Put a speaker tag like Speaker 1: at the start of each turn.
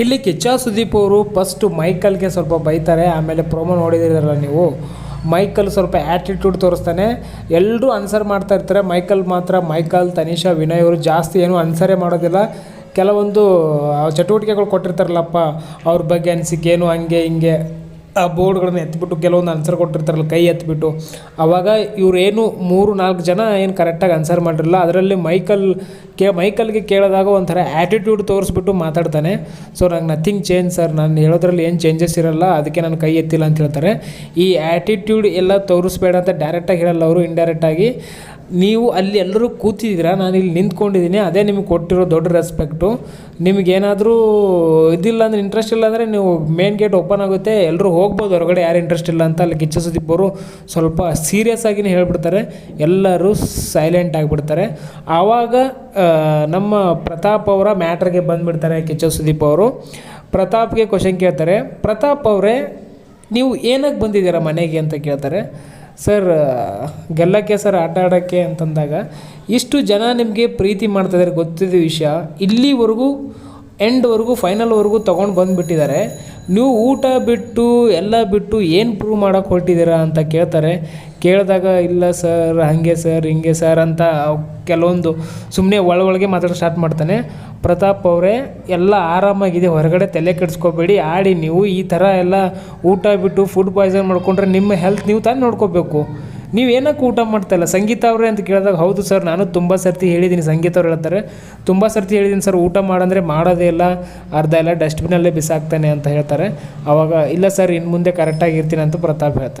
Speaker 1: ಇಲ್ಲಿ ಕಿಚ್ಚ ಸುದೀಪ್ ಅವರು ಫಸ್ಟು ಮೈಕಲ್ಗೆ ಸ್ವಲ್ಪ ಬೈತಾರೆ, ಆಮೇಲೆ ಪ್ರೊಮೋ ನೋಡಿದಿರಲ್ಲ ನೀವು. ಮೈಕಲ್ ಸ್ವಲ್ಪ ಆ್ಯಟಿಟ್ಯೂಡ್ ತೋರಿಸ್ತಾನೆ. ಎಲ್ಲರೂ ಆನ್ಸರ್ ಮಾಡ್ತಾ ಇರ್ತಾರೆ. ಮೈಕಲ್ ಮಾತ್ರ, ಮೈಕಲ್, ತನಿಷಾ, ವಿನಯ್ ಅವರು ಜಾಸ್ತಿ ಏನು ಅನ್ಸರೇ ಮಾಡೋದಿಲ್ಲ. ಕೆಲವೊಂದು ಚಟುವಟಿಕೆಗಳು ಕೊಟ್ಟಿರ್ತಾರಲ್ಲಪ್ಪ, ಅವ್ರ ಬಗ್ಗೆ ಅನಿಸಿಕೆ ಏನು, ಹಂಗೆ, ಹಿಂಗೆ. ಆ ಬೋರ್ಡ್ಗಳನ್ನ ಎತ್ಬಿಟ್ಟು ಕೆಲವೊಂದು ಆನ್ಸರ್ ಕೊಟ್ಟಿರ್ತಾರಲ್ಲ, ಕೈ ಎತ್ತಿಬಿಟ್ಟು. ಅವಾಗ ಇವರೇನು ಮೂರು, ನಾಲ್ಕು ಜನ ಏನು ಕರೆಕ್ಟಾಗಿ ಆನ್ಸರ್ ಮಾಡಿರಲ್ಲ, ಅದರಲ್ಲಿ ಮೈಕಲ್ ಕೇ, ಮೈಕಲ್ಗೆ ಕೇಳಿದಾಗ ಒಂಥರ ಆ್ಯಟಿಟ್ಯೂಡ್ ತೋರಿಸ್ಬಿಟ್ಟು ಮಾತಾಡ್ತಾನೆ. ಸೊ ನಂಗೆ ನಥಿಂಗ್ ಚೇಂಜ್ ಸರ್ ನಾನು ಹೇಳೋದ್ರಲ್ಲಿ ಏನು ಚೇಂಜಸ್ ಇರಲ್ಲ, ಅದಕ್ಕೆ ನಾನು ಕೈ ಎತ್ತಿಲ್ಲ ಅಂತ ಹೇಳ್ತಾರೆ. ಈ ಆ್ಯಟಿಟ್ಯೂಡ್ ಎಲ್ಲ ತೋರಿಸ್ಬೇಡ ಅಂತ ಡೈರೆಕ್ಟಾಗಿ ಹೇಳಲ್ಲ ಅವರು ಇಂಡೈರೆಕ್ಟಾಗಿ ನೀವು ಅಲ್ಲಿ ಎಲ್ಲರೂ ಕೂತಿದ್ದೀರಾ? ನಾನು ಇಲ್ಲಿ ನಿಂತ್ಕೊಂಡಿದ್ದೀನಿ. ಅದೇ ನಿಮಗೆ ಕೊಟ್ಟಿರೋ ದೊಡ್ಡ ರೆಸ್ಪೆಕ್ಟು ನಿಮಗೇನಾದರೂ ಇದಿಲ್ಲ ಅಂದರೆ ಇಂಟ್ರೆಸ್ಟ್ ಇಲ್ಲ ಅಂದರೆ ನೀವು ಮೇನ್ ಗೇಟ್ ಓಪನ್ ಆಗುತ್ತೆ. ಎಲ್ಲರೂ ಹೋಗ್ಬೋದು. ಹೊರಗಡೆ ಯಾರು ಇಂಟ್ರೆಸ್ಟ್ ಇಲ್ಲ ಅಂತ ಅಲ್ಲಿ ಕಿಚ್ಚ ಸುದೀಪ್ ಅವರು ಸ್ವಲ್ಪ ಸೀರಿಯಸ್ ಆಗಿನೇ ಹೇಳ್ಬಿಡ್ತಾರೆ. ಎಲ್ಲರೂ ಸೈಲೆಂಟ್ ಆಗಿಬಿಡ್ತಾರೆ. ಆವಾಗ ನಮ್ಮ ಪ್ರತಾಪ್ ಅವರ ಮ್ಯಾಟ್ರಿಗೆ ಬಂದುಬಿಡ್ತಾರೆ ಕಿಚ್ಚ ಸುದೀಪ್ ಅವರು. ಪ್ರತಾಪ್ಗೆ ಕ್ವಶನ್ ಕೇಳ್ತಾರೆ. ಪ್ರತಾಪ್ ಅವರೇ, ನೀವು ಏನಕ್ಕೆ ಬಂದಿದ್ದೀರಾ ಮನೆಗೆ ಅಂತ ಕೇಳ್ತಾರೆ. ಸರ್ ಗೆಲ್ಲಕ್ಕೆ ಸರ್ ಆಟ ಆಡೋಕ್ಕೆ ಅಂತಂದಾಗ ಇಷ್ಟು ಜನ ನಿಮಗೆ ಪ್ರೀತಿ ಮಾಡ್ತಿದ್ದಾರೆ ಗೊತ್ತಿದ್ದ ವಿಷಯ. ಇಲ್ಲಿವರೆಗೂ ಎಂಡ್ವರೆಗೂ ಫೈನಲ್ವರೆಗೂ ತೊಗೊಂಡು ಬಂದುಬಿಟ್ಟಿದ್ದಾರೆ. ನೀವು ಊಟ ಬಿಟ್ಟು ಎಲ್ಲ ಬಿಟ್ಟು ಏನು ಪ್ರೂವ್ ಮಾಡೋಕೆ ಹೊರಟಿದ್ದೀರಾ ಅಂತ ಕೇಳ್ತಾರೆ. ಕೇಳಿದಾಗ, ಇಲ್ಲ ಸರ್ ಹಾಗೆ ಸರ್ ಹಿಂಗೆ ಸರ್ ಅಂತ ಕೆಲವೊಂದು ಸುಮ್ಮನೆ ಒಳಗೆ ಮಾತಾಡೋ ಸ್ಟಾರ್ಟ್ ಮಾಡ್ತಾನೆ. ಪ್ರತಾಪ್ ಅವರೇ, ಎಲ್ಲ ಆರಾಮಾಗಿದೆ, ಹೊರಗಡೆ ತಲೆ ಕೆಡಿಸ್ಕೋಬೇಡಿ, ಆಡಿ ನೀವು ಈ ಥರ ಎಲ್ಲ ಊಟ ಬಿಟ್ಟು ಫುಡ್ ಪಾಯ್ಸನ್ ಮಾಡ್ಕೊಂಡ್ರೆ ನಿಮ್ಮ ಹೆಲ್ತ್ ನೀವು ತಾನೇ ನೋಡ್ಕೋಬೇಕು. ನೀವು ಏನಕ್ಕೆ ಊಟ ಮಾಡ್ತಾಯಿಲ್ಲ ಸಂಗೀತ ಅವರೇ ಅಂತ ಕೇಳಿದಾಗ, ಹೌದು ಸರ್, ನಾನು ತುಂಬ ಸರ್ತಿ ಹೇಳಿದ್ದೀನಿ ಸಂಗೀತ ಅವ್ರು ಹೇಳ್ತಾರೆ, ತುಂಬ ಸರ್ತಿ ಹೇಳಿದ್ದೀನಿ ಸರ್, ಊಟ ಮಾಡಂದರೆ ಮಾಡೋದೇ ಇಲ್ಲ, ಅರ್ಧ ಎಲ್ಲ ಡಸ್ಟ್ಬಿನಲ್ಲೇ ಬಿಸಾಕ್ತಾನೆ ಅಂತ ಹೇಳ್ತಾರೆ. ಅವಾಗ, ಇಲ್ಲ ಸರ್ ಇನ್ನು ಮುಂದೆ ಕರೆಕ್ಟಾಗಿ ಇರ್ತೀನಿ ಅಂತ ಪ್ರತಾಪ್ ಹೇಳ್ತಾರೆ.